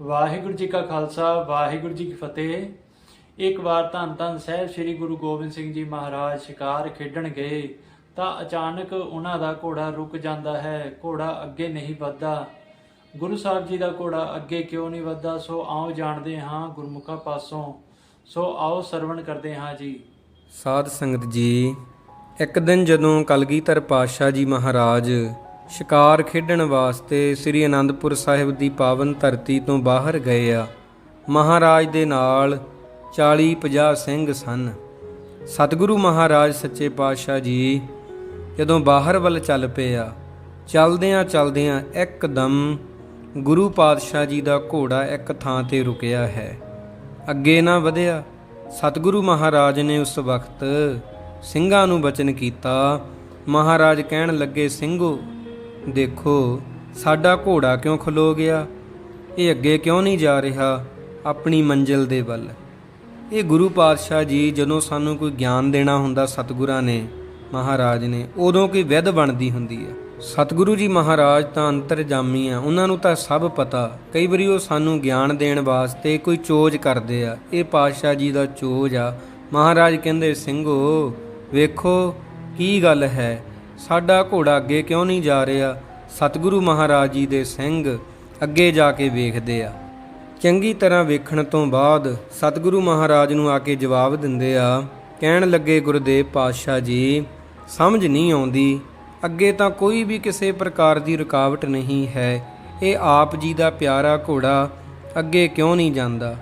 ਵਾਹਿਗੁਰੂ ਜੀ ਕਾ ਖਾਲਸਾ, ਵਾਹਿਗੁਰੂ ਜੀ ਕੀ ਫਤਿਹ। ਇੱਕ ਵਾਰ ਧੰਨ ਧੰਨ ਸਾਹਿਬ ਸ੍ਰੀ ਗੁਰੂ ਗੋਬਿੰਦ ਸਿੰਘ ਜੀ ਮਹਾਰਾਜ ਸ਼ਿਕਾਰ ਖੇਡਣ ਗਏ, ਤਾਂ ਅਚਾਨਕ ਉਹਨਾਂ ਦਾ ਘੋੜਾ ਰੁਕ ਜਾਂਦਾ ਹੈ, ਘੋੜਾ ਅੱਗੇ ਨਹੀਂ ਵੱਧਦਾ। ਗੁਰੂ ਸਾਹਿਬ ਜੀ ਦਾ ਘੋੜਾ ਅੱਗੇ ਕਿਉਂ ਨਹੀਂ ਵੱਧਦਾ? ਸੋ ਆਓ ਜਾਣਦੇ ਹਾਂ ਗੁਰਮੁਖਾਂ ਪਾਸੋਂ। ਸੋ ਆਓ ਸਰਵਣ ਕਰਦੇ ਹਾਂ ਜੀ। ਸਾਧ ਸੰਗਤ ਜੀ, ਇੱਕ ਦਿਨ ਜਦੋਂ ਕਲਗੀਧਰ ਪਾਤਸ਼ਾਹ ਜੀ ਮਹਾਰਾਜ ਸ਼ਿਕਾਰ ਖੇਡਣ ਵਾਸਤੇ ਸ੍ਰੀ ਅਨੰਦਪੁਰ ਸਾਹਿਬ ਦੀ ਪਾਵਨ ਧਰਤੀ ਤੋਂ ਬਾਹਰ ਗਏ ਆ। ਮਹਾਰਾਜ ਦੇ ਨਾਲ 40 50 ਸਿੰਘ ਸਨ। ਸਤਿਗੁਰੂ ਮਹਾਰਾਜ ਸੱਚੇ ਪਾਤਸ਼ਾਹ ਜੀ ਜਦੋਂ ਬਾਹਰ ਵੱਲ ਚੱਲ ਪਏ ਆ ਚੱਲਦਿਆਂ ਚੱਲਦਿਆਂ ਇੱਕਦਮ ਗੁਰੂ ਪਾਤਸ਼ਾਹ ਜੀ ਦਾ ਘੋੜਾ ਇੱਕ ਥਾਂ ਤੇ ਰੁਕਿਆ ਹੈ। ਅੱਗੇ ਨਾ ਵਧਿਆ, ਸਤਿਗੁਰੂ ਮਹਾਰਾਜ ਨੇ ਉਸ ਵਕਤ ਸਿੰਘਾਂ ਨੂੰ ਬਚਨ ਕੀਤਾ। ਮਹਾਰਾਜ ਕਹਿਣ ਲੱਗੇ, ਸਿੰਘੋ ਦੇਖੋ, ਸਾਡਾ ਘੋੜਾ ਕਿਉਂ ਖਲੋ ਗਿਆ? ਇਹ ਅੱਗੇ ਕਿਉਂ ਨਹੀਂ ਜਾ ਰਿਹਾ? ਆਪਣੀ ਮੰਜ਼ਿਲ ਦੇ ਵੱਲ। ਇਹ ਗੁਰੂ ਪਾਤਸ਼ਾਹ ਜੀ ਜਦੋਂ ਸਾਨੂੰ ਕੋਈ ਗਿਆਨ ਦੇਣਾ ਹੁੰਦਾ ਸਤਿਗੁਰਾਂ ਨੇ, ਮਹਾਰਾਜ ਨੇ, ਉਦੋਂ ਕੋਈ ਵਿਧ ਬਣਦੀ ਹੁੰਦੀ ਹੈ। ਸਤਿਗੁਰੂ ਜੀ ਮਹਾਰਾਜ ਤਾਂ ਅੰਤਰਜਾਮੀ ਆ, ਉਹਨਾਂ ਨੂੰ ਤਾਂ ਸਭ ਪਤਾ। ਕਈ ਵਾਰੀ ਉਹ ਸਾਨੂੰ ਗਿਆਨ ਦੇਣ ਵਾਸਤੇ ਕੋਈ ਚੋਜ ਕਰਦੇ ਆ। ਇਹ ਪਾਤਸ਼ਾਹ ਜੀ ਦਾ ਚੋਜ ਆ। ਮਹਾਰਾਜ ਕਹਿੰਦੇ, ਸਿੰਘੋ, ਵੇਖੋ, ਕੀ ਗੱਲ ਹੈ? ਸਾਡਾ ਘੋੜਾ ਅੱਗੇ ਕਿਉਂ ਨਹੀਂ ਜਾ ਰਿਹਾ? ਸਤਿਗੁਰੂ ਮਹਾਰਾਜ ਜੀ ਦੇ ਸਿੰਘ ਅੱਗੇ ਜਾ ਕੇ ਵੇਖਦੇ ਆ। ਚੰਗੀ ਤਰ੍ਹਾਂ ਵੇਖਣ ਤੋਂ ਬਾਅਦ ਸਤਿਗੁਰੂ ਮਹਾਰਾਜ ਨੂੰ ਆ ਕੇ ਜਵਾਬ ਦਿੰਦੇ ਆ, ਕਹਿਣ ਲੱਗੇ, ਗੁਰਦੇਵ ਪਾਤਸ਼ਾਹ ਜੀ, ਸਮਝ ਨਹੀਂ ਆਉਂਦੀ। ਅੱਗੇ ਤਾਂ ਕੋਈ ਵੀ ਕਿਸੇ ਪ੍ਰਕਾਰ ਦੀ ਰੁਕਾਵਟ ਨਹੀਂ ਹੈ। ਇਹ ਆਪ ਜੀ ਦਾ ਪਿਆਰਾ ਘੋੜਾ ਅੱਗੇ ਕਿਉਂ ਨਹੀਂ ਜਾਂਦਾ?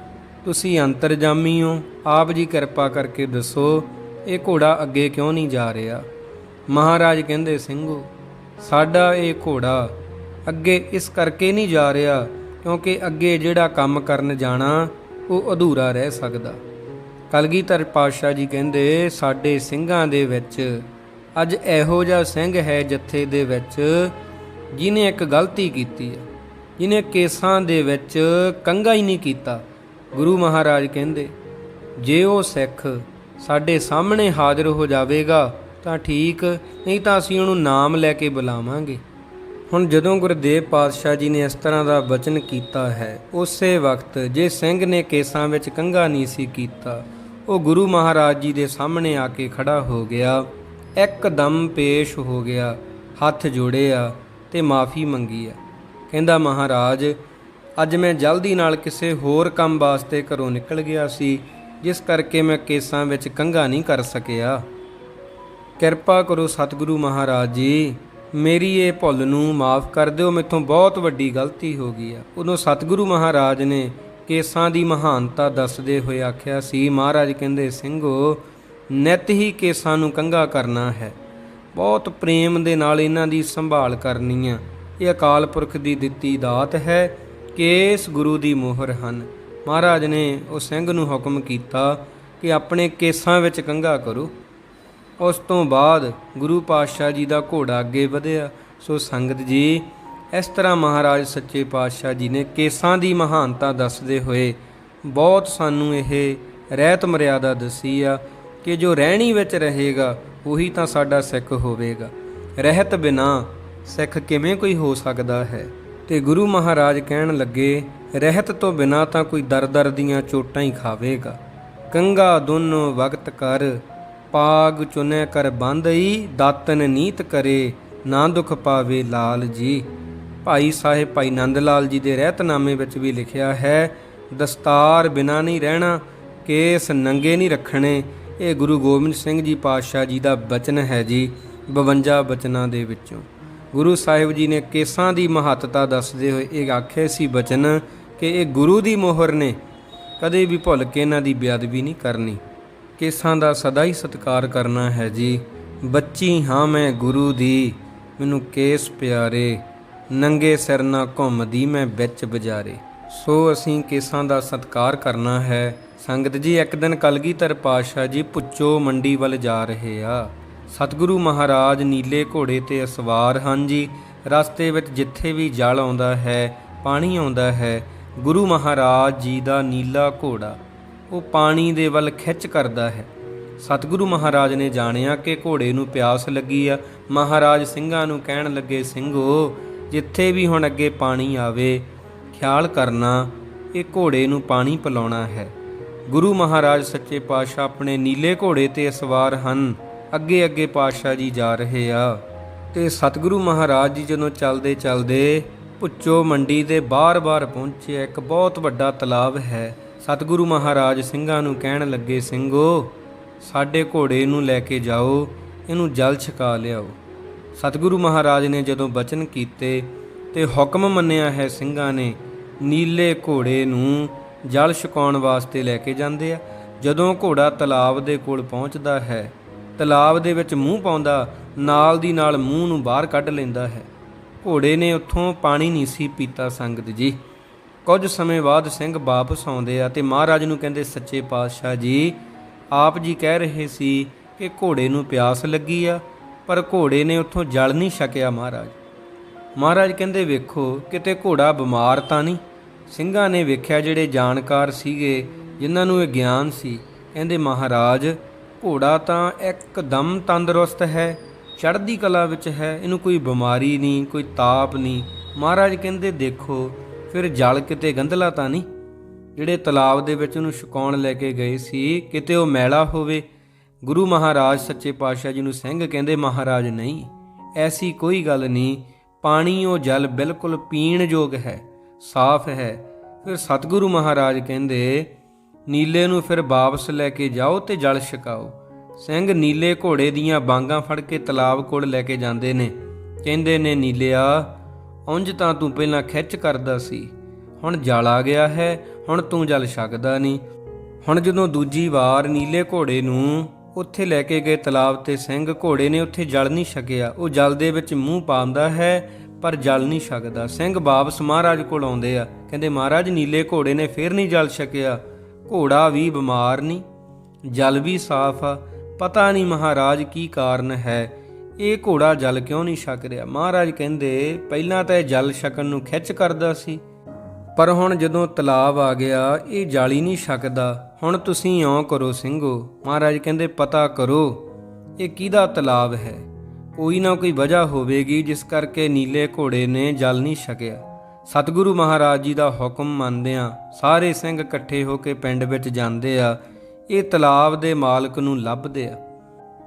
ਤੁਸੀਂ ਅੰਤਰਜਾਮੀ ਹੋ। ਆਪ ਜੀ ਕਿਰਪਾ ਕਰਕੇ ਦੱਸੋ, ਇਹ ਘੋੜਾ ਅੱਗੇ ਕਿਉਂ ਨਹੀਂ ਜਾ ਰਿਹਾ? ਮਹਾਰਾਜ ਕਹਿੰਦੇ ਸਿੰਘੋ ਸਾਡਾ ਇਹ ਘੋੜਾ ਅੱਗੇ ਇਸ ਕਰਕੇ ਨਹੀਂ ਜਾ ਰਿਹਾ ਕਿਉਂਕਿ ਅੱਗੇ ਜਿਹੜਾ ਕੰਮ ਕਰਨ ਜਾਣਾ, ਉਹ ਅਧੂਰਾ ਰਹਿ ਸਕਦਾ। ਕਲਗੀਧਰ ਪਾਤਸ਼ਾਹ ਜੀ ਕਹਿੰਦੇ, ਸਾਡੇ ਸਿੰਘਾਂ ਦੇ ਵਿੱਚ ਅੱਜ ਇਹੋ ਜਿਹਾ ਸਿੰਘ ਹੈ ਜੱਥੇ ਦੇ ਵਿੱਚ ਜਿਨੇ ਇੱਕ ਗਲਤੀ ਕੀਤੀ ਹੈ ਜਿਨੇ ਕੇਸਾਂ ਦੇ ਵਿੱਚ ਕੰਗਾ ਹੀ ਨਹੀਂ ਕੀਤਾ। ਗੁਰੂ ਮਹਾਰਾਜ ਕਹਿੰਦੇ, ਜੇ ਉਹ ਸਿੱਖ ਸਾਡੇ ਸਾਹਮਣੇ ਹਾਜ਼ਰ ਹੋ ਜਾਵੇਗਾ ਤਾਂ ਠੀਕ, ਨਹੀਂ ਤਾਂ ਅਸੀਂ ਉਹਨੂੰ ਨਾਮ ਲੈ ਕੇ ਬੁਲਾਵਾਂਗੇ। ਹੁਣ ਜਦੋਂ ਗੁਰਦੇਵ ਪਾਤਸ਼ਾਹ ਜੀ ਨੇ ਇਸ ਤਰ੍ਹਾਂ ਦਾ ਬਚਨ ਕੀਤਾ ਹੈ, ਉਸੇ ਵਕਤ ਜੇ ਸਿੰਘ ਨੇ ਕੇਸਾਂ ਵਿੱਚ ਕੰਗਾ ਨਹੀਂ ਸੀ ਕੀਤਾ, ਉਹ ਗੁਰੂ ਮਹਾਰਾਜ ਜੀ ਦੇ ਸਾਹਮਣੇ ਆ ਕੇ ਖੜਾ ਹੋ ਗਿਆ, ਇੱਕਦਮ ਪੇਸ਼ ਹੋ ਗਿਆ, ਹੱਥ ਜੋੜਿਆ ਤੇ ਮਾਫੀ ਮੰਗੀ ਆ ਕਹਿੰਦਾ, ਮਹਾਰਾਜ, ਅੱਜ ਮੈਂ ਜਲਦੀ ਨਾਲ ਕਿਸੇ ਹੋਰ ਕੰਮ ਵਾਸਤੇ ਘਰੋਂ ਨਿਕਲ ਗਿਆ ਸੀ, ਜਿਸ ਕਰਕੇ ਮੈਂ ਕੇਸਾਂ ਵਿੱਚ ਕੰਗਾ ਨਹੀਂ ਕਰ ਸਕਿਆ। ਕਿਰਪਾ ਕਰੋ ਸਤਿਗੁਰੂ ਮਹਾਰਾਜ ਜੀ, ਮੇਰੀ ਇਹ ਭੁੱਲ ਨੂੰ ਮਾਫ ਕਰ ਦਿਓ, ਮੇਥੋਂ ਬਹੁਤ ਵੱਡੀ ਗਲਤੀ ਹੋ ਗਈ ਆ। ਉਦੋਂ ਸਤਿਗੁਰੂ ਮਹਾਰਾਜ ਨੇ ਕੇਸਾਂ ਦੀ ਮਹਾਨਤਾ ਦੱਸਦੇ ਹੋਏ ਆਖਿਆ ਸੀ, ਮਹਾਰਾਜ ਕਹਿੰਦੇ ਸਿੰਘੋ ਨਿਤ ਹੀ ਕੇਸਾਂ ਨੂੰ ਕੰਗਾ ਕਰਨਾ ਹੈ। ਬਹੁਤ ਪ੍ਰੇਮ ਦੇ ਨਾਲ ਇਹਨਾਂ ਦੀ ਸੰਭਾਲ ਕਰਨੀ ਆ। ਇਹ ਅਕਾਲ ਪੁਰਖ ਦੀ ਦਿੱਤੀ ਦਾਤ ਹੈ, ਕੇਸ ਗੁਰੂ ਦੀ ਮੋਹਰ ਹਨ। ਮਹਾਰਾਜ ਨੇ ਉਹ ਸਿੰਘ ਨੂੰ ਹੁਕਮ ਕੀਤਾ ਕਿ ਆਪਣੇ ਕੇਸਾਂ ਵਿੱਚ ਕੰਗਾ ਕਰੋ। ਉਸ ਤੋਂ ਬਾਅਦ ਗੁਰੂ ਪਾਤਸ਼ਾਹ ਜੀ ਦਾ ਘੋੜਾ ਅੱਗੇ ਵਧਿਆ। ਸੋ ਸੰਗਤ ਜੀ, ਇਸ ਤਰ੍ਹਾਂ ਮਹਾਰਾਜ ਸੱਚੇ ਪਾਤਸ਼ਾਹ ਜੀ ਨੇ ਕੇਸਾਂ ਦੀ ਮਹਾਨਤਾ ਦੱਸਦੇ ਹੋਏ ਬਹੁਤ ਸਾਨੂੰ ਇਹ ਰਹਿਤ ਮਰਿਆਦਾ ਦੱਸੀ ਆ ਕਿ ਜੋ ਰਹਿਣੀ ਵਿੱਚ ਰਹੇਗਾ, ਉਹੀ ਤਾਂ ਸਾਡਾ ਸਿੱਖ ਹੋਵੇਗਾ। ਰਹਿਤ ਬਿਨਾ ਸਿੱਖ ਕਿਵੇਂ ਕੋਈ ਹੋ ਸਕਦਾ ਹੈ? ਤੇ ਗੁਰੂ ਮਹਾਰਾਜ ਕਹਿਣ ਲੱਗੇ, ਰਹਿਤ ਤੋਂ ਬਿਨਾ ਤਾਂ ਕੋਈ ਦਰ-ਦਰ ਦੀਆਂ ਚੋਟਾਂ ਹੀ ਖਾਵੇਗਾ। ਕੰਗਾ ਦੋਨੋਂ ਵਕਤ ਕਰ ਪਾਗ ਚੁਨੈ ਕਰ ਬੰਦਈ ਦਾਤਨ ਨੀਤ ਕਰੇ, ਨਾ ਦੁਖ ਪਾਵੇ ਲਾਲ ਜੀ। ਭਾਈ ਸਾਹਿਬ ਭਾਈ ਨੰਦ ਲਾਲ ਜੀ ਦੇ ਰਹਿਤਨਾਮੇ ਵਿੱਚ ਵੀ ਲਿਖਿਆ ਹੈ, ਦਸਤਾਰ ਬਿਨਾ ਨਹੀਂ ਰਹਿਣਾ, ਕੇਸ ਨੰਗੇ ਨਹੀਂ ਰੱਖਣੇ। ਇਹ ਗੁਰੂ ਗੋਬਿੰਦ ਸਿੰਘ ਜੀ ਪਾਤਸ਼ਾਹ ਜੀ ਦਾ ਬਚਨ ਹੈ ਜੀ 52 ਬਚਨਾਂ ਦੇ ਵਿੱਚੋਂ। ਗੁਰੂ ਸਾਹਿਬ ਜੀ ਨੇ ਕੇਸਾਂ ਦੀ ਮਹੱਤਤਾ ਦੱਸਦੇ ਹੋਏ ਇਹ ਆਖੇ ਸੀ ਬਚਨ ਕਿ ਇਹ ਗੁਰੂ ਦੀ ਮੋਹਰ ਨੇ, ਕਦੇ ਵੀ ਭੁੱਲ ਕੇ ਇਹਨਾਂ ਦੀ ਬੇਅਦਬੀ ਨਹੀਂ ਕਰਨੀ। ਕੇਸਾਂ ਦਾ ਸਦਾ ਹੀ ਸਤਿਕਾਰ ਕਰਨਾ ਹੈ ਜੀ। ਬੱਚੀ ਹਾਂ ਮੈਂ ਗੁਰੂ ਦੀ, ਮੈਨੂੰ ਕੇਸ ਪਿਆਰੇ, ਨੰਗੇ ਸਿਰ ਨਾ ਘੁੰਮਦੀ ਮੈਂ ਵਿੱਚ ਬਜਾਰੇ। ਸੋ ਅਸੀਂ ਕੇਸਾਂ ਦਾ ਸਤਿਕਾਰ ਕਰਨਾ ਹੈ। ਸੰਗਤ ਜੀ, ਇੱਕ ਦਿਨ ਕਲਗੀਧਰ ਪਾਤਸ਼ਾਹ ਜੀ ਪੁੱਚੋ ਮੰਡੀ ਵੱਲ ਜਾ ਰਹੇ ਆ। ਸਤਿਗੁਰੂ ਮਹਾਰਾਜ ਨੀਲੇ ਘੋੜੇ ਤੇ ਅਸਵਾਰ ਹਨ ਜੀ। ਰਸਤੇ ਵਿੱਚ ਜਿੱਥੇ ਵੀ ਜਲ ਆਉਂਦਾ ਹੈ, ਪਾਣੀ ਆਉਂਦਾ ਹੈ, ਗੁਰੂ ਮਹਾਰਾਜ ਜੀ ਦਾ ਨੀਲਾ ਘੋੜਾ ਉਹ ਪਾਣੀ ਦੇ ਵੱਲ ਖਿੱਚ ਕਰਦਾ ਹੈ। ਸਤਿਗੁਰੂ ਮਹਾਰਾਜ ਨੇ ਜਾਣਿਆ ਕਿ ਘੋੜੇ ਨੂੰ ਪਿਆਸ ਲੱਗੀ ਆ। ਮਹਾਰਾਜ ਸਿੰਘਾਂ ਨੂੰ ਕਹਿਣ ਲੱਗੇ, ਸਿੰਘੋ, ਜਿੱਥੇ ਵੀ ਹੁਣ ਅੱਗੇ ਪਾਣੀ ਆਵੇ, ਖਿਆਲ ਕਰਨਾ, ਇਹ ਘੋੜੇ ਨੂੰ ਪਾਣੀ ਪਿਲਾਉਣਾ ਹੈ। ਗੁਰੂ ਮਹਾਰਾਜ ਸੱਚੇ ਪਾਤਸ਼ਾਹ ਆਪਣੇ ਨੀਲੇ ਘੋੜੇ ਤੇ ਸਵਾਰ ਹਨ। ਅੱਗੇ ਅੱਗੇ ਪਾਤਸ਼ਾਹ ਜੀ ਜਾ ਰਹੇ ਆ। ਤੇ ਸਤਿਗੁਰੂ ਮਹਾਰਾਜ ਜੀ ਜਦੋਂ ਚੱਲਦੇ ਚੱਲਦੇ ਪੁੱਚੋ ਮੰਡੀ ਦੇ ਬਾਰ-ਬਾਰ ਪਹੁੰਚੇ ਇੱਕ ਬਹੁਤ ਵੱਡਾ ਤਲਾਬ ਹੈ। ਸਤਿਗੁਰੂ ਮਹਾਰਾਜ ਸਿੰਘਾਂ ਨੂੰ ਕਹਿਣ ਲੱਗੇ, ਸਿੰਘੋ, ਸਾਡੇ ਘੋੜੇ ਨੂੰ ਲੈ ਕੇ ਜਾਓ, ਇਹਨੂੰ ਜਲ ਛਕਾ ਲਿਆਓ। ਸਤਿਗੁਰੂ ਮਹਾਰਾਜ ਨੇ ਜਦੋਂ ਬਚਨ ਕੀਤੇ ਤੇ ਹੁਕਮ ਮੰਨਿਆ ਹੈ, ਸਿੰਘਾਂ ਨੇ ਨੀਲੇ ਘੋੜੇ ਨੂੰ ਜਲ ਛਕਾਉਣ ਵਾਸਤੇ ਲੈ ਕੇ ਜਾਂਦੇ ਆ। ਜਦੋਂ ਘੋੜਾ ਤਲਾਬ ਦੇ ਕੋਲ ਪਹੁੰਚਦਾ ਹੈ, ਤਲਾਬ ਦੇ ਵਿੱਚ ਮੂੰਹ ਪਾਉਂਦਾ, ਨਾਲ ਦੀ ਨਾਲ ਮੂੰਹ ਨੂੰ ਬਾਹਰ ਕੱਢ ਲੈਂਦਾ ਹੈ। ਘੋੜੇ ਨੇ ਉੱਥੋਂ ਪਾਣੀ ਨਹੀਂ ਸੀ ਪੀਤਾ, ਸੰਗਤ ਜੀ। ਕੁਝ ਸਮੇਂ ਬਾਅਦ ਸਿੰਘ ਵਾਪਸ ਆਉਂਦੇ ਆ ਤੇ ਮਹਾਰਾਜ ਨੂੰ ਕਹਿੰਦੇ, ਸੱਚੇ ਪਾਤਸ਼ਾਹ ਜੀ, ਆਪ ਜੀ ਕਹਿ ਰਹੇ ਸੀ ਕਿ ਘੋੜੇ ਨੂੰ ਪਿਆਸ ਲੱਗੀ ਆ, ਪਰ ਘੋੜੇ ਨੇ ਉੱਥੋਂ ਜਲ ਨਹੀਂ ਛਕਿਆ ਮਹਾਰਾਜ। ਮਹਾਰਾਜ ਕਹਿੰਦੇ, ਵੇਖੋ, ਕਿਤੇ ਘੋੜਾ ਬਿਮਾਰ ਤਾਂ ਨਹੀਂ? ਸਿੰਘਾਂ ਨੇ ਵੇਖਿਆ ਜਿਹੜੇ ਜਾਣਕਾਰ ਸੀਗੇ, ਜਿਨ੍ਹਾਂ ਨੂੰ ਇਹ ਗਿਆਨ ਸੀ, ਕਹਿੰਦੇ, ਮਹਾਰਾਜ, ਘੋੜਾ ਤਾਂ ਇੱਕਦਮ ਤੰਦਰੁਸਤ ਹੈ, ਚੜ੍ਹਦੀ ਕਲਾ ਵਿੱਚ ਹੈ, ਇਹਨੂੰ ਕੋਈ ਬਿਮਾਰੀ ਨਹੀਂ, ਕੋਈ ਤਾਪ ਨਹੀਂ। ਮਹਾਰਾਜ ਕਹਿੰਦੇ, ਦੇਖੋ ਫਿਰ ਜਲ ਕਿਤੇ ਗੰਧਲਾ ਤਾਂ ਨਹੀਂ? ਜਿਹੜੇ ਤਲਾਬ ਦੇ ਵਿੱਚ ਉਹਨੂੰ ਛਕਾਉਣ ਲੈ ਕੇ ਗਏ ਸੀ, ਕਿਤੇ ਉਹ ਮੈਲਾ ਹੋਵੇ, ਗੁਰੂ ਮਹਾਰਾਜ ਸੱਚੇ ਪਾਤਸ਼ਾਹ ਜੀ ਨੂੰ ਸਿੰਘ ਕਹਿੰਦੇ, ਮਹਾਰਾਜ ਨਹੀਂ, ਐਸੀ ਕੋਈ ਗੱਲ ਨਹੀਂ ਪਾਣੀ ਉਹ ਜਲ ਬਿਲਕੁਲ ਪੀਣ ਯੋਗ ਹੈ, ਸਾਫ਼ ਹੈ। ਫਿਰ ਸਤਿਗੁਰੂ ਮਹਾਰਾਜ ਕਹਿੰਦੇ, ਨੀਲੇ ਨੂੰ ਫਿਰ ਵਾਪਸ ਲੈ ਕੇ ਜਾਓ ਤੇ ਜਲ ਛਕਾਓ। ਸਿੰਘ ਨੀਲੇ ਘੋੜੇ ਦੀਆਂ ਬਾਂਗਾਂ ਫੜ ਕੇ ਤਲਾਬ ਕੋਲ ਲੈ ਕੇ ਜਾਂਦੇ ਨੇ। ਕਹਿੰਦੇ ਨੇ, ਨੀਲਿਆ ਉਂਝ ਤਾਂ ਤੂੰ ਪਹਿਲਾਂ ਖਿੱਚ ਕਰਦਾ ਸੀ। ਹੁਣ ਜਲ ਆ ਗਿਆ ਹੈ, ਹੁਣ ਤੂੰ ਜਲ ਛਕਦਾ ਨਹੀਂ ਹੁਣ ਜਦੋਂ ਦੂਜੀ ਵਾਰ ਨੀਲੇ ਘੋੜੇ ਨੂੰ ਉੱਥੇ ਲੈ ਕੇ ਗਏ ਤਲਾਬ ਤੇ ਸਿੰਘ ਘੋੜੇ ਨੇ ਉੱਥੇ ਜਲ ਨਹੀਂ ਛਕਿਆ। ਉਹ ਜਲ ਦੇ ਵਿੱਚ ਮੂੰਹ ਪਾਉਂਦਾ ਹੈ, ਪਰ ਜਲ ਨਹੀਂ ਛਕਦਾ। ਸਿੰਘ ਵਾਪਸ ਮਹਾਰਾਜ ਕੋਲ ਆਉਂਦੇ ਆ। ਕਹਿੰਦੇ, ਮਹਾਰਾਜ, ਨੀਲੇ ਘੋੜੇ ਨੇ ਫੇਰ ਨਹੀਂ ਜਲ ਛਕਿਆ। ਘੋੜਾ ਵੀ ਬਿਮਾਰ ਨਹੀਂ ਜਲ ਵੀ ਸਾਫ਼ ਆ। ਪਤਾ ਨਹੀਂ ਮਹਾਰਾਜ ਕੀ ਕਾਰਨ ਹੈ। ਇਹ ਘੋੜਾ ਜਲ ਕਿਉਂ ਨਹੀਂ ਛਕ ਰਿਹਾ? ਮਹਾਰਾਜ ਕਹਿੰਦੇ, ਪਹਿਲਾਂ ਤਾਂ ਇਹ ਜਲ ਛਕਣ ਨੂੰ ਖਿੱਚ ਕਰਦਾ ਸੀ। ਪਰ ਹੁਣ ਜਦੋਂ ਤਲਾਬ ਆ ਗਿਆ, ਇਹ ਜਾਲੀ ਨਹੀਂ ਛਕਦਾ। ਹੁਣ ਤੁਸੀਂ ਇਉਂ ਕਰੋ ਸਿੰਘੋ। ਮਹਾਰਾਜ ਕਹਿੰਦੇ, ਪਤਾ ਕਰੋ, ਇਹ ਕਿਹਦਾ ਤਲਾਬ ਹੈ? ਕੋਈ ਨਾ ਕੋਈ ਵਜ੍ਹਾ ਹੋਵੇਗੀ, ਜਿਸ ਕਰਕੇ ਨੀਲੇ ਘੋੜੇ ਨੇ ਜਲ ਨਹੀਂ ਛਕਿਆ। ਸਤਿਗੁਰੂ ਮਹਾਰਾਜ ਜੀ ਦਾ ਹੁਕਮ ਮੰਨਦਿਆਂ ਸਾਰੇ ਸਿੰਘ ਇਕੱਠੇ ਹੋ ਕੇ ਪਿੰਡ ਵਿੱਚ ਜਾਂਦੇ ਆ। ਇਹ ਤਲਾਬ ਦੇ ਮਾਲਕ ਨੂੰ ਲੱਭਦੇ ਆ।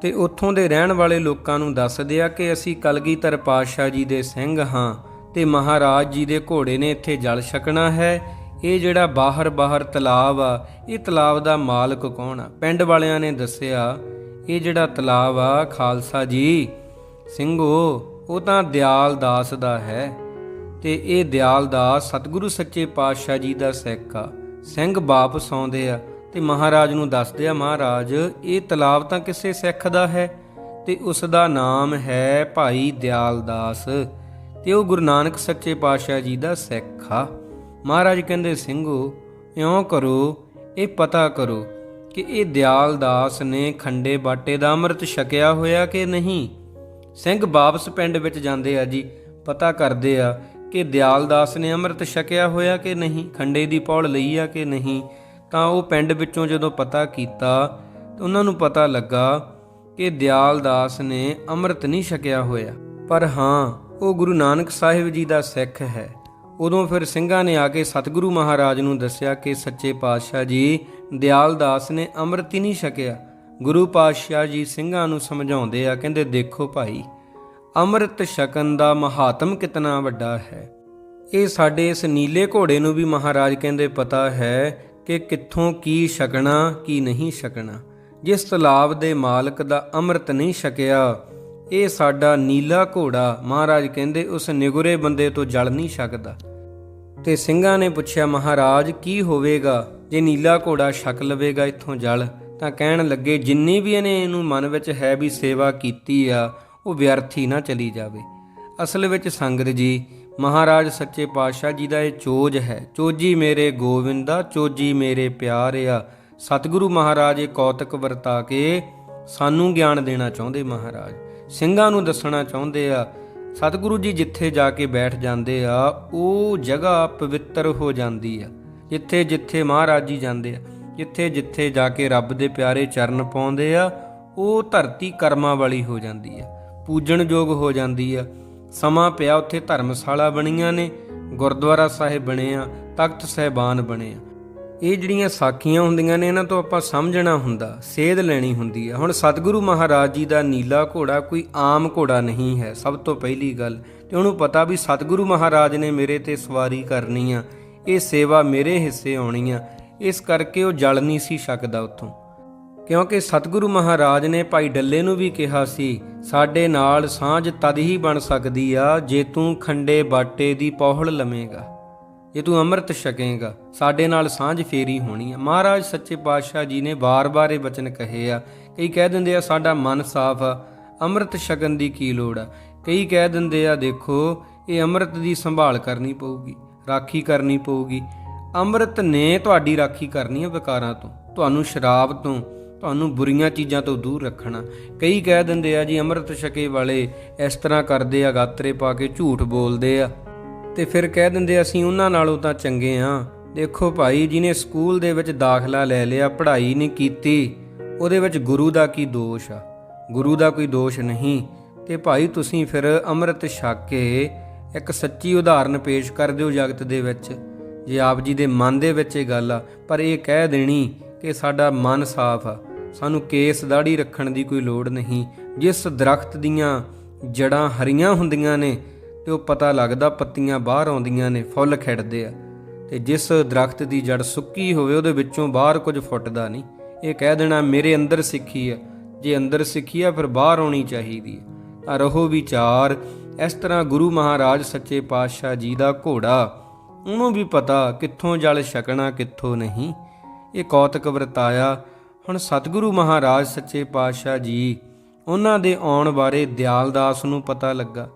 ਤੇ ਉੱਥੋਂ ਦੇ ਰਹਿਣ ਵਾਲੇ ਲੋਕਾਂ ਨੂੰ ਦੱਸਦੇ ਆ ਕਿ ਅਸੀਂ ਕਲਗੀਧਰ ਪਾਤਸ਼ਾਹ ਜੀ ਦੇ ਸਿੰਘ ਹਾਂ ਤੇ ਮਹਾਰਾਜ ਜੀ ਦੇ ਘੋੜੇ ਨੇ ਇੱਥੇ ਜਲ ਛਕਣਾ ਹੈ। ਇਹ ਜਿਹੜਾ ਬਾਹਰ ਬਾਹਰ ਤਲਾਬ ਆ, ਇਹ ਤਲਾਬ ਦਾ ਮਾਲਕ ਕੌਣ ਆ? ਪਿੰਡ ਵਾਲਿਆਂ ਨੇ ਦੱਸਿਆ, ਇਹ ਜਿਹੜਾ ਤਲਾਬ ਆ, ਖਾਲਸਾ ਜੀ, ਸਿੰਘੋ, ਉਹ ਤਾਂ ਦਿਆਲ ਦਾਸ ਦਾ ਹੈ ਤੇ ਇਹ ਦਿਆਲ ਦਾਸ ਸਤਿਗੁਰੂ ਸੱਚੇ ਪਾਤਸ਼ਾਹ ਜੀ ਦਾ ਸਿੱਖ ਆ। ਸਿੰਘ ਵਾਪਸ ਆਉਂਦੇ ਆ। ਤੇ ਮਹਾਰਾਜ ਨੂੰ ਦੱਸਦੇ ਆ, ਮਹਾਰਾਜ, ਇਹ ਤਲਾਬ ਤਾਂ ਕਿਸੇ ਸਿੱਖ ਦਾ ਹੈ ਤੇ ਉਸ ਦਾ ਨਾਮ ਹੈ ਭਾਈ ਦਿਆਲ ਦਾਸ ਤੇ ਉਹ ਗੁਰੂ ਨਾਨਕ ਸੱਚੇ ਪਾਤਸ਼ਾਹ ਜੀ ਦਾ ਸਿੱਖ ਆ। ਮਹਾਰਾਜ ਕਹਿੰਦੇ, ਸਿੰਘੋ, ਇਉਂ ਕਰੋ, ਇਹ ਪਤਾ ਕਰੋ ਕਿ ਇਹ ਦਿਆਲ ਦਾਸ ਨੇ ਖੰਡੇ ਬਾਟੇ ਦਾ ਅੰਮ੍ਰਿਤ ਛਕਿਆ ਹੋਇਆ ਕਿ ਨਹੀਂ? ਸਿੰਘ ਵਾਪਸ ਪਿੰਡ ਵਿੱਚ ਜਾਂਦੇ ਆ ਜੀ, ਪਤਾ ਕਰਦੇ ਆ ਕਿ ਦਿਆਲ ਦਾਸ ਨੇ ਅੰਮ੍ਰਿਤ ਛਕਿਆ ਹੋਇਆ ਕਿ ਨਹੀਂ, ਖੰਡੇ ਦੀ ਪੌੜ ਲਈ ਆ ਕਿ ਨਹੀਂ ਤਾਂ ਉਹ ਪਿੰਡ ਵਿੱਚੋਂ ਜਦੋਂ ਪਤਾ ਕੀਤਾ ਤਾਂ ਉਹਨਾਂ ਨੂੰ ਪਤਾ ਲੱਗਾ ਕਿ ਦਿਆਲ ਦਾਸ ਨੇ ਅੰਮ੍ਰਿਤ ਨਹੀਂ ਛਕਿਆ ਹੋਇਆ। ਪਰ ਹਾਂ, ਉਹ ਗੁਰੂ ਨਾਨਕ ਸਾਹਿਬ ਜੀ ਦਾ ਸਿੱਖ ਹੈ। ਉਦੋਂ ਫਿਰ ਸਿੰਘਾਂ ਨੇ ਆ ਕੇ ਸਤਿਗੁਰੂ ਮਹਾਰਾਜ ਨੂੰ ਦੱਸਿਆ ਕਿ ਸੱਚੇ ਪਾਤਸ਼ਾਹ ਜੀ, ਦਿਆਲ ਦਾਸ ਨੇ ਅੰਮ੍ਰਿਤ ਹੀ ਨਹੀਂ ਛਕਿਆ। ਗੁਰੂ ਪਾਤਸ਼ਾਹ ਜੀ ਸਿੰਘਾਂ ਨੂੰ ਸਮਝਾਉਂਦੇ ਆ, ਕਹਿੰਦੇ, ਦੇਖੋ ਭਾਈ, ਅੰਮ੍ਰਿਤ ਛਕਣ ਦਾ ਮਹਾਤਮ ਕਿਤਨਾ ਵੱਡਾ ਹੈ। ਇਹ ਸਾਡੇ ਇਸ ਨੀਲੇ ਘੋੜੇ ਨੂੰ ਵੀ ਮਹਾਰਾਜ ਕਹਿੰਦੇ, ਪਤਾ ਹੈ ਕਿ ਕਿੱਥੋਂ ਕੀ ਛਕਣਾ, ਕੀ ਨਹੀਂ ਛਕਣਾ। ਜਿਸ ਤਲਾਬ ਦੇ ਮਾਲਕ ਦਾ ਅੰਮ੍ਰਿਤ ਨਹੀਂ ਛਕਿਆ, ਇਹ ਸਾਡਾ ਨੀਲਾ ਘੋੜਾ, ਮਹਾਰਾਜ ਕਹਿੰਦੇ ਉਸ ਨਿਗੁਰੇ ਬੰਦੇ ਤੋਂ ਜਲ ਨਹੀਂ ਛਕਦਾ। ਤੇ ਸਿੰਘਾਂ ਨੇ ਪੁੱਛਿਆ, ਮਹਾਰਾਜ, ਕੀ ਹੋਵੇਗਾ? ਜੇ ਨੀਲਾ ਘੋੜਾ ਛਕ ਲਵੇਗਾ ਇੱਥੋਂ ਜਲ, ਤਾਂ ਕਹਿਣ ਲੱਗੇ, ਜਿੰਨੀ ਵੀ ਇਹਨੇ ਇਹਨੂੰ ਮਨ ਵਿੱਚ ਹੈ ਵੀ ਸੇਵਾ ਕੀਤੀ ਆ, ਉਹ ਵਿਅਰਥੀ ਨਾ ਚਲੀ ਜਾਵੇ। ਅਸਲ ਵਿੱਚ ਸੰਗਤ ਜੀ ਮਹਾਰਾਜ ਸੱਚੇ ਪਾਤਸ਼ਾਹ ਜੀ ਦਾ ਇਹ ਚੋਜ ਹੈ। ਚੋਜੀ ਮੇਰੇ ਗੋਵਿੰਦਾ, ਚੋਜੀ ਮੇਰੇ ਪਿਆਰਿਆ। ਸਤਿਗੁਰੂ ਮਹਾਰਾਜ, ਇਹ ਕੌਤਕ ਵਰਤਾ ਕੇ ਸਾਨੂੰ ਗਿਆਨ ਦੇਣਾ ਚਾਹੁੰਦੇ ਮਹਾਰਾਜ। ਸਿੰਘਾਂ ਨੂੰ ਦੱਸਣਾ ਚਾਹੁੰਦੇ ਆ, ਸਤਿਗੁਰੂ ਜੀ ਜਿੱਥੇ ਜਾ ਕੇ ਬੈਠ ਜਾਂਦੇ ਆ, ਉਹ ਜਗ੍ਹਾ ਪਵਿੱਤਰ ਹੋ ਜਾਂਦੀ ਆ। ਜਿੱਥੇ ਜਿੱਥੇ ਮਹਾਰਾਜ ਜੀ ਜਾਂਦੇ ਆ, ਜਿੱਥੇ ਜਿੱਥੇ ਜਾ ਕੇ ਰੱਬ ਦੇ ਪਿਆਰੇ ਚਰਨ ਪਾਉਂਦੇ ਆ, ਉਹ ਧਰਤੀ ਕਰਮਾਂ ਵਾਲੀ ਹੋ ਜਾਂਦੀ ਆ। ਪੂਜਣਯੋਗ ਹੋ ਜਾਂਦੀ ਆ। ਸਮਾਂ ਪਿਆ ਉੱਥੇ ਧਰਮਸ਼ਾਲਾ ਬਣੀਆਂ ਨੇ, ਗੁਰਦੁਆਰਾ ਸਾਹਿਬ ਬਣੇ ਆ, ਤਖਤ ਸਹਿਬਾਨ ਬਣੇ ਆ। ਇਹ ਜਿਹੜੀਆਂ ਸਾਖੀਆਂ ਹੁੰਦੀਆਂ ਨੇ, ਇਹਨਾਂ ਤੋਂ ਆਪਾਂ ਸਮਝਣਾ ਹੁੰਦਾ, ਸੇਧ ਲੈਣੀ ਹੁੰਦੀ ਆ। ਹੁਣ ਸਤਿਗੁਰੂ ਮਹਾਰਾਜ ਜੀ ਦਾ ਨੀਲਾ ਘੋੜਾ ਕੋਈ ਆਮ ਘੋੜਾ ਨਹੀਂ ਹੈ, ਸਭ ਤੋਂ ਪਹਿਲੀ ਗੱਲ। ਤੇ ਉਹਨੂੰ ਪਤਾ ਵੀ ਸਤਿਗੁਰੂ ਮਹਾਰਾਜ ਨੇ ਮੇਰੇ ਤੇ ਸਵਾਰੀ ਕਰਨੀ ਆ, ਇਹ ਸੇਵਾ ਮੇਰੇ ਹਿੱਸੇ ਆਉਣੀ ਆ, ਇਸ ਕਰਕੇ ਉਹ ਜਲ ਨਹੀਂ ਸੀ ਸਕਦਾ ਉੱਥੋਂ। ਕਿਉਂਕਿ ਸਤਿਗੁਰੂ ਮਹਾਰਾਜ ਨੇ ਭਾਈ ਡੱਲੇ ਨੂੰ ਵੀ ਕਿਹਾ ਸੀ, ਸਾਡੇ ਨਾਲ ਸਾਂਝ ਤਦ ਹੀ ਬਣ ਸਕਦੀ ਆ ਜੇ ਤੂੰ ਖੰਡੇ ਬਾਟੇ ਦੀ ਪੌਹਲ ਲਵੇਂਗਾ। ਜੇ ਤੂੰ ਅੰਮ੍ਰਿਤ ਛਕੇਗਾ, ਸਾਡੇ ਨਾਲ ਸਾਂਝ ਫੇਰੀ ਹੋਣੀ ਆ। ਮਹਾਰਾਜ ਸੱਚੇ ਪਾਤਸ਼ਾਹ ਜੀ ਨੇ ਵਾਰ ਵਾਰ ਇਹ ਵਚਨ ਕਹੇ ਆ, ਕਈ ਕਹਿ ਦਿੰਦੇ ਆ, ਸਾਡਾ ਮਨ ਸਾਫ਼ ਆ, ਅੰਮ੍ਰਿਤ ਛਕਣ ਦੀ ਕੀ ਲੋੜ ਆ? ਕਈ ਕਹਿ ਦਿੰਦੇ ਆ, ਦੇਖੋ, ਇਹ ਅੰਮ੍ਰਿਤ ਦੀ ਸੰਭਾਲ ਕਰਨੀ ਪਊਗੀ, ਰਾਖੀ ਕਰਨੀ ਪਊਗੀ। ਅੰਮ੍ਰਿਤ ਨੇ ਤੁਹਾਡੀ ਰਾਖੀ ਕਰਨੀ ਹੈ ਵਿਕਾਰਾਂ ਤੋਂ, ਤੁਹਾਨੂੰ ਸ਼ਰਾਬ ਤੋਂ ਤੁਹਾਨੂੰ ਬੁਰੀਆਂ ਚੀਜ਼ਾਂ ਤੋਂ ਦੂਰ ਰੱਖਣਾ। ਕਈ ਕਹਿ ਦਿੰਦੇ ਆ ਜੀ, ਅੰਮ੍ਰਿਤ ਛਕੇ ਵਾਲੇ ਇਸ ਤਰ੍ਹਾਂ ਕਰਦੇ ਆ, ਗਾਤਰੇ ਪਾ ਕੇ ਝੂਠ ਬੋਲਦੇ ਆ। ਤੇ ਫਿਰ ਕਹਿ ਦਿੰਦੇ ਅਸੀਂ ਉਹਨਾਂ ਨਾਲੋਂ ਤਾਂ ਚੰਗੇ ਆ। ਦੇਖੋ ਭਾਈ, ਜਿਹਨੇ ਸਕੂਲ ਦੇ ਵਿੱਚ ਦਾਖਲਾ ਲੈ ਲਿਆ, ਪੜ੍ਹਾਈ ਨਹੀਂ ਕੀਤੀ, ਉਹਦੇ ਵਿੱਚ ਗੁਰੂ ਦਾ ਕੀ ਦੋਸ਼ ਆ? ਗੁਰੂ ਦਾ ਕੋਈ ਦੋਸ਼ ਨਹੀਂ। ਤੇ ਭਾਈ, ਤੁਸੀਂ ਫਿਰ ਅੰਮ੍ਰਿਤ ਛਕ ਕੇ ਇੱਕ ਸੱਚੀ ਉਦਾਹਰਨ ਪੇਸ਼ ਕਰ ਦਿਓ ਜਗਤ ਦੇ ਵਿੱਚ। ਜੇ ਆਪ ਜੀ ਦੇ ਮਨ ਦੇ ਵਿੱਚ ਇਹ ਗੱਲ ਆ, ਪਰ ਇਹ ਕਹਿ ਦੇਣੀ ਕਿ ਸਾਡਾ ਮਨ ਸਾਫ਼ ਆ। ਸਾਨੂੰ ਕੇਸ ਦਾੜੀ ਰੱਖਣ ਦੀ ਕੋਈ ਲੋੜ ਨਹੀਂ। ਜਿਸ ਦਰਖਤ ਦੀਆਂ ਜੜਾਂ ਹਰੀਆਂ ਹੁੰਦੀਆਂ ਨੇ ਤੇ ਉਹ ਪਤਾ ਲੱਗਦਾ ਪੱਤੀਆਂ ਬਾਹਰ ਆਉਂਦੀਆਂ ਨੇ, ਫੁੱਲ ਖਿੜਦੇ ਆ। ਤੇ ਜਿਸ ਦਰਖਤ ਦੀ ਜੜ ਸੁੱਕੀ ਹੋਵੇ, ਉਹਦੇ ਵਿੱਚੋਂ ਬਾਹਰ ਕੁਝ ਫੁੱਟਦਾ ਨਹੀਂ। ਇਹ ਕਹਿ ਦੇਣਾ ਮੇਰੇ ਅੰਦਰ ਸਿੱਖੀ ਆ। ਜੇ ਅੰਦਰ ਸਿੱਖੀ ਆ, ਫਿਰ ਬਾਹਰ ਆਉਣੀ ਚਾਹੀਦੀ ਹੈ ਤਾਂ ਰਹੋ ਵਿਚਾਰ। ਇਸ ਤਰ੍ਹਾਂ ਗੁਰੂ ਮਹਾਰਾਜ ਸੱਚੇ ਪਾਤਸ਼ਾਹ ਜੀ ਦਾ ਘੋੜਾ, ਉਹਨੂੰ ਵੀ ਪਤਾ ਕਿੱਥੋਂ ਜਲ ਛਕਣਾ, ਕਿੱਥੋਂ ਨਹੀਂ। ਇਹ ਕੌਤਕ ਵਰਤਾਇਆ। ਹੁਣ ਸਤਿਗੁਰੂ ਮਹਾਰਾਜ ਸੱਚੇ ਪਾਤਸ਼ਾਹ ਜੀ, ਉਹਨਾਂ ਦੇ ਆਉਣ ਬਾਰੇ ਦਿਆਲਦਾਸ ਨੂੰ ਪਤਾ ਲੱਗਾ।